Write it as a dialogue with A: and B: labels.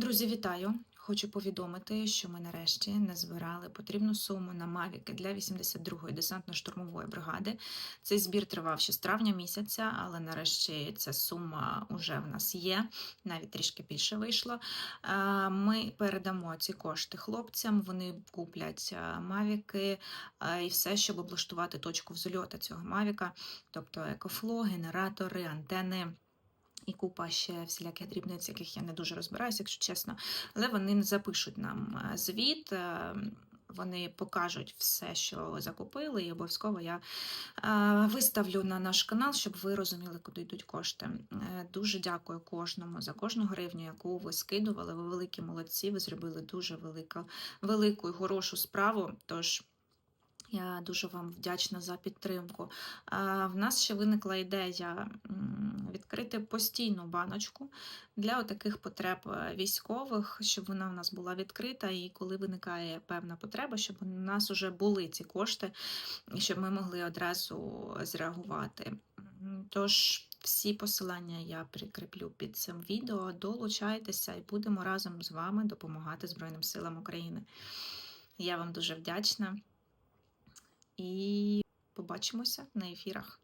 A: Друзі, вітаю! Хочу повідомити, що ми нарешті назбирали потрібну суму на мавіки для 82-ї десантно-штурмової бригади. Цей збір тривав ще з травня місяця, але нарешті ця сума вже в нас є, навіть трішки більше вийшло. Е, Ми передамо ці кошти хлопцям, вони куплять е, мавіки е, і все, щоб облаштувати точку взльоту цього мавіка, тобто екофло, генератори, антени. І купа ще всіляких дрібниць, яких я не дуже розбираюся, якщо чесно. Але вони запишуть нам е, звіт, е, вони покажуть все, що закупили, і обов'язково я е, виставлю на наш канал, щоб ви розуміли, куди йдуть кошти. Дуже дякую кожному за кожну гривню, яку ви скидували. Ви великі молодці, ви зробили дуже велику, велику і хорошу справу. Тож. Я дуже вам вдячна за підтримку. В нас ще виникла ідея відкрити постійну баночку для таких потреб е, військових, щоб вона в нас була відкрита, і коли виникає певна потреба, щоб у нас вже були ці кошти, щоб ми могли одразу зреагувати. Тож. Всі посилання я прикріплю під цим відео. Долучайтеся і будемо разом з вами допомагати Збройним силам України. Я вам дуже вдячна і побачимося на ефірах.